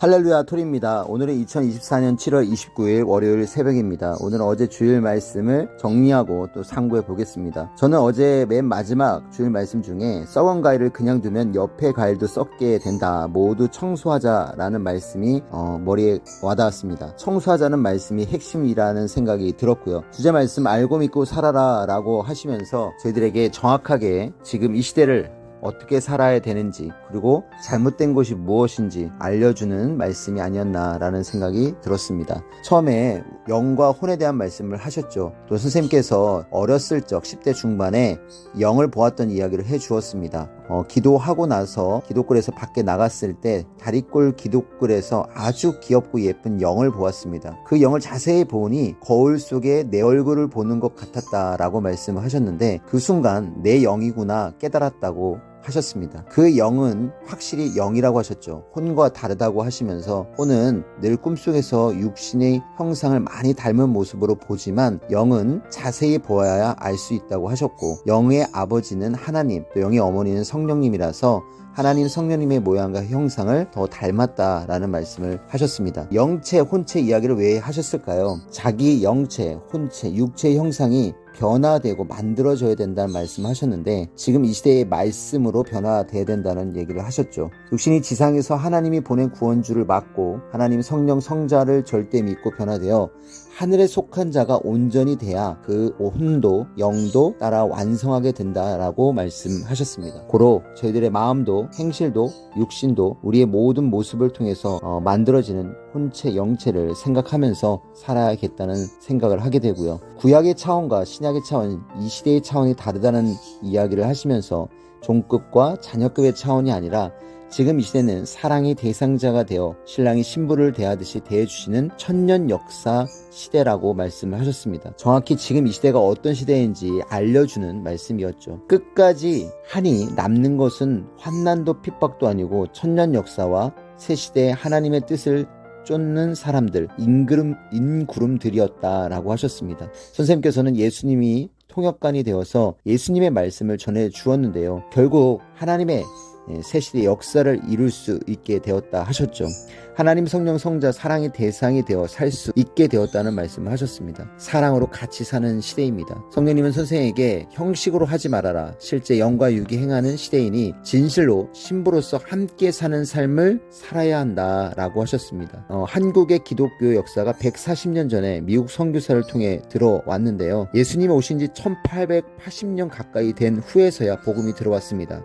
할렐루야 톨입니다. 오늘은 2024년 7월 29일 월요일 새벽입니다. 오늘 어제 주일 말씀을 정리하고 또 상고해 보겠습니다. 저는 어제 맨 마지막 주일 말씀 중에 썩은 과일을 그냥 두면 옆에 과일도 썩게 된다. 모두 청소하자라는 말씀이 어, 머리에 와닿았습니다. 청소하자는 말씀이 핵심이라는 생각이 들었고요. 주제 말씀 알고 믿고 살아라 라고 하시면서 저희들에게 정확하게 지금 이 시대를 어떻게 살아야 되는지 그리고 잘못된 것이 무엇인지 알려주는 말씀이 아니었나라는 생각이 들었습니다. 처음에 영과 혼에 대한 말씀을 하셨죠. 또 선생님께서 어렸을 적 10대 중반에 영을 보았던 이야기를 해 주었습니다. 어, 기도하고 나서 기도굴에서 밖에 나갔을 때 다리골 기도굴에서 아주 귀엽고 예쁜 영을 보았습니다. 그 영을 자세히 보니 거울 속에 내 얼굴을 보는 것 같았다라고 말씀을 하셨는데 그 순간 내 영이구나 깨달았다고 하셨습니다. 그 영은 확실히 영이라고 하셨죠. 혼과 다르다고 하시면서 혼은 늘 꿈속에서 육신의 형상을 많이 닮은 모습으로 보지만 영은 자세히 보아야 알 수 있다고 하셨고 영의 아버지는 하나님 또 영의 어머니는 성령님이라서 하나님 성령님의 모양과 형상을 더 닮았다라는 말씀을 하셨습니다. 영체, 혼체 이야기를 왜 하셨을까요? 자기 영체, 혼체, 육체 형상이 변화되고 만들어져야 된다는 말씀 하셨는데 지금 이 시대의 말씀으로 변화돼야 된다는 얘기를 하셨죠. 육신이 지상에서 하나님이 보낸 구원주를 맡고 하나님 성령 성자를 절대 믿고 변화되어 하늘에 속한 자가 온전히 돼야 그 혼도 영도 따라 완성하게 된다라고 말씀하셨습니다. 고로 저희들의 마음도 행실도 육신도 우리의 모든 모습을 통해서 어, 만들어지는 혼체 영체를 생각하면서 살아야겠다는 생각을 하게 되고요. 구약의 차원과 신약의 차원, 이 시대의 차원이 다르다는 이야기를 하시면서 종급과 자녀급의 차원이 아니라 지금 이 시대는 사랑의 대상자가 되어 신랑이 신부를 대하듯이 대해주시는 천년 역사 시대라고 말씀을 하셨습니다. 정확히 지금 이 시대가 어떤 시대인지 알려주는 말씀이었죠. 끝까지 한이 남는 것은 환난도 핍박도 아니고 천년 역사와 새 시대의 하나님의 뜻을 쫓는 사람들, 인구름, 인구름들이었다라고 하셨습니다. 선생님께서는 예수님이 통역관이 되어서 예수님의 말씀을 전해 주었는데요. 결국 하나님의 예, 새 시대 역사를 이룰 수 있게 되었다 하셨죠. 하나님 성령 성자 사랑의 대상이 되어 살 수 있게 되었다는 말씀을 하셨습니다. 사랑으로 같이 사는 시대입니다. 성령님은 선생에게 형식으로 하지 말아라. 실제 영과 육이 행하는 시대이니 진실로 신부로서 함께 사는 삶을 살아야 한다라고 하셨습니다. 어, 한국의 기독교 역사가 140년 전에 미국 선교사를 통해 들어왔는데요. 예수님이 오신 지 1880년 가까이 된 후에서야 복음이 들어왔습니다.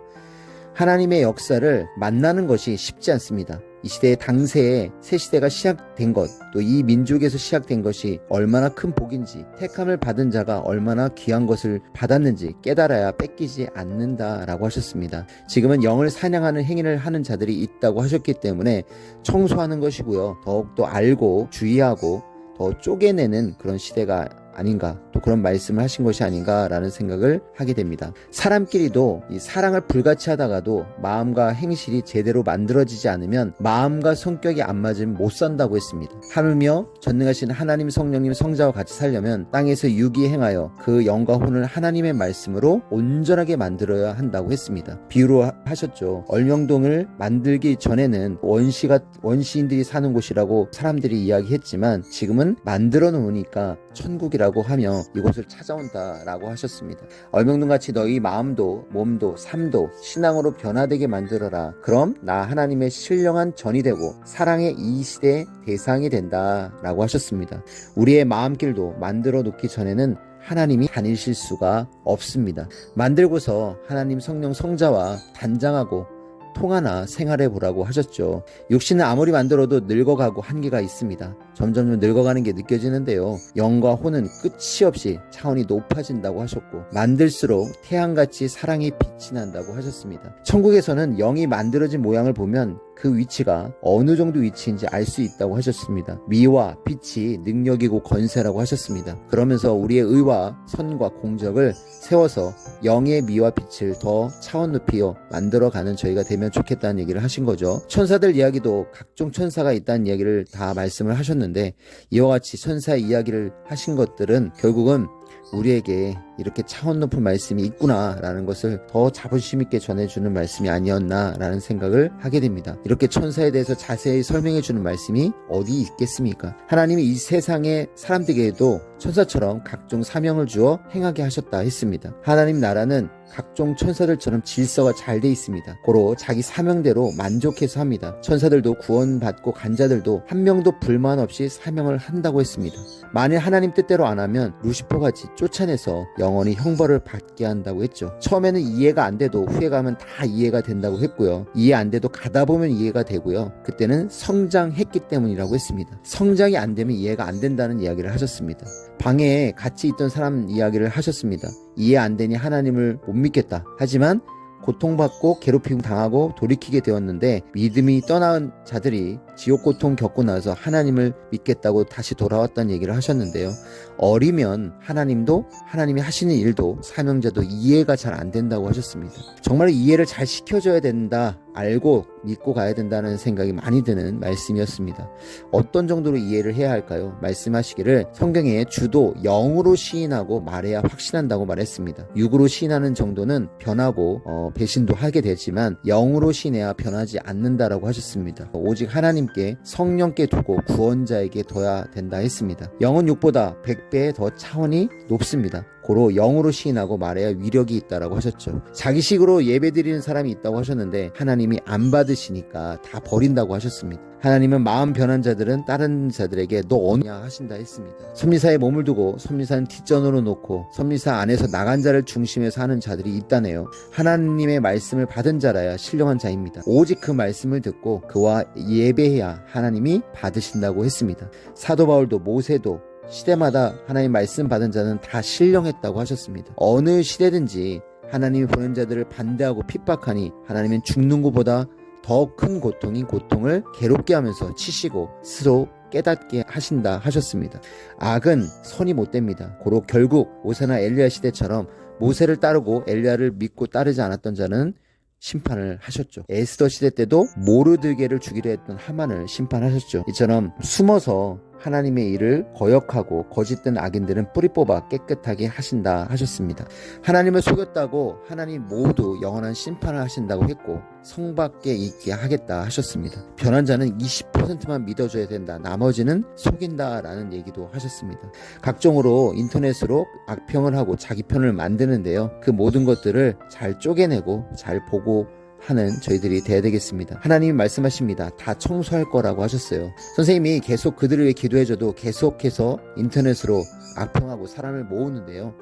하나님의 역사를 만나는 것이 쉽지 않습니다. 이 시대의 당세에 새 시대가 시작된 것, 또 이 민족에서 시작된 것이 얼마나 큰 복인지, 택함을 받은 자가 얼마나 귀한 것을 받았는지 깨달아야 뺏기지 않는다라고 하셨습니다. 지금은 영을 사냥하는 행위를 하는 자들이 있다고 하셨기 때문에 청소하는 것이고요. 더욱더 알고 주의하고 더 쪼개내는 그런 시대가 아닌가 또 그런 말씀을 하신 것이 아닌가라는 생각을 하게 됩니다. 사람끼리도 이 사랑을 불같이 하다가도 마음과 행실이 제대로 만들어지지 않으면 마음과 성격이 안 맞으면 못 산다고 했습니다. 하물며 전능하신 하나님 성령님 성자와 같이 살려면 땅에서 유기 행하여 그 영과 혼을 하나님의 말씀으로 온전하게 만들어야 한다고 했습니다. 비유로 하셨죠. 얼명동을 만들기 전에는 원시가 원시인들이 사는 곳이라고 사람들이 이야기했지만 지금은 만들어 놓으니까 천국이라고 하며 이곳을 찾아온다라고 하셨습니다. 얼명동같이 너희 마음도 몸도 삶도 신앙으로 변화되게 만들어라. 그럼 나 하나님의 신령한 전이 되고 사랑의 이 시대의 대상이 된다라고 하셨습니다. 우리의 마음길도 만들어 놓기 전에는 하나님이 다니실 수가 없습니다. 만들고서 하나님 성령 성자와 단장하고 통하나 생활해 보라고 하셨죠. 육신은 아무리 만들어도 늙어가고 한계가 있습니다. 점점 늙어가는 게 느껴지는데요. 영과 혼은 끝이 없이 차원이 높아진다고 하셨고 만들수록 태양같이 사랑이 빛이 난다고 하셨습니다. 천국에서는 영이 만들어진 모양을 보면 그 위치가 어느 정도 위치인지 알 수 있다고 하셨습니다. 미와 빛이 능력이고 건세라고 하셨습니다. 그러면서 우리의 의와 선과 공적을 세워서 영의 미와 빛을 더 차원 높이어 만들어가는 저희가 되면 좋겠다는 얘기를 하신 거죠. 천사들 이야기도 각종 천사가 있다는 이야기를 다 말씀을 하셨는데 이와 같이 천사의 이야기를 하신 것들은 결국은 우리에게 이렇게 차원 높은 말씀이 있구나라는 것을 더 자부심 있게 전해주는 말씀이 아니었나라는 생각을 하게 됩니다. 이렇게 천사에 대해서 자세히 설명해주는 말씀이 어디 있겠습니까? 하나님이 이 세상의 사람들에게도 천사처럼 각종 사명을 주어 행하게 하셨다 했습니다. 하나님 나라는 각종 천사들처럼 질서가 잘 돼 있습니다. 고로 자기 사명대로 만족해서 합니다. 천사들도 구원받고 간 자들도 한 명도 불만 없이 사명을 한다고 했습니다. 만일 하나님 뜻대로 안 하면 루시퍼같이 쫓아내서 영원히 형벌을 받게 한다고 했죠. 처음에는 이해가 안 돼도 후에 가면 다 이해가 된다고 했고요. 이해 안 돼도 가다 보면 이해가 되고요. 그때는 성장했기 때문이라고 했습니다. 성장이 안 되면 이해가 안 된다는 이야기를 하셨습니다. 방에 같이 있던 사람 이야기를 하셨습니다. 이해 안 되니 하나님을 못 믿겠다. 하지만 고통받고 괴롭힘 당하고 돌이키게 되었는데 믿음이 떠나은 자들이 지옥 고통 겪고 나서 하나님을 믿겠다고 다시 돌아왔다는 얘기를 하셨는데요. 어리면 하나님도 하나님이 하시는 일도 사명자도 이해가 잘 안 된다고 하셨습니다. 정말 이해를 잘 시켜줘야 된다. 알고 믿고 가야 된다는 생각이 많이 드는 말씀이었습니다. 어떤 정도로 이해를 해야 할까요? 말씀하시기를 성경에 주도 영으로 시인하고 말해야 확신한다고 말했습니다. 육으로 시인하는 정도는 변하고 어, 배신도 하게 되지만 영으로 시인해야 변하지 않는다라고 하셨습니다. 오직 하나님 께 성령께 두고 구원자에게 둬야 된다 했습니다. 영은 육보다 100배 더 차원이 높습니다. 고로 영으로 시인하고 말해야 위력이 있다라고 하셨죠. 자기식으로 예배드리는 사람이 있다고 하셨는데 하나님이 안 받으시니까 다 버린다고 하셨습니다. 하나님은 마음 변한 자들은 다른 자들에게 너 어냐 하신다 했습니다. 섭리사에 몸을 두고 섭리사는 뒷전으로 놓고 섭리사 안에서 나간 자를 중심에서 하는 자들이 있다네요. 하나님의 말씀을 받은 자라야 신령한 자입니다. 오직 그 말씀을 듣고 그와 예배해야 하나님이 받으신다고 했습니다. 사도 바울도 모세도 시대마다 하나님 말씀 받은 자는 다 신령했다고 하셨습니다. 어느 시대든지 하나님이 보낸 자들을 반대하고 핍박하니 하나님은 죽는 것보다 더 큰 고통인 고통을 괴롭게 하면서 치시고 스스로 깨닫게 하신다 하셨습니다. 악은 선이 못 됩니다. 고로 결국 모세나 엘리야 시대처럼 모세를 따르고 엘리야를 믿고 따르지 않았던 자는 심판을 하셨죠. 에스더 시대 때도 모르드게를 죽이려 했던 하만을 심판하셨죠. 이처럼 숨어서 하나님의 일을 거역하고 거짓된 악인들은 뿌리 뽑아 깨끗하게 하신다 하셨습니다. 하나님을 속였다고 하나님 모두 영원한 심판을 하신다고 했고 성 밖에 있게 하겠다 하셨습니다. 변한 자는 20%만 믿어줘야 된다. 나머지는 속인다라는 얘기도 하셨습니다. 각종으로 인터넷으로 악평을 하고 자기 편을 만드는데요. 그 모든 것들을 잘 쪼개내고 잘 보고 하는 저희들이 돼야 되겠습니다. 하나님이 말씀하십니다. 다 청소할 거라고 하셨어요. 선생님이 계속 그들을 위해 기도해줘도 계속해서 인터넷으로 악평하고 사람을 모으는데요.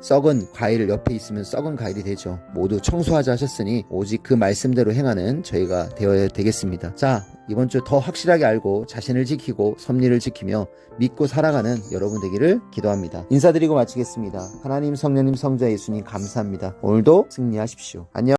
썩은 과일 옆에 있으면 썩은 과일이 되죠. 모두 청소하자 하셨으니 오직 그 말씀대로 행하는 저희가 되어야 되겠습니다. 자, 이번 주 더 확실하게 알고 자신을 지키고 섭리를 지키며 믿고 살아가는 여러분 되기를 기도합니다. 인사드리고 마치겠습니다. 하나님, 성령님, 성자 예수님 감사합니다. 오늘도 승리하십시오. 안녕.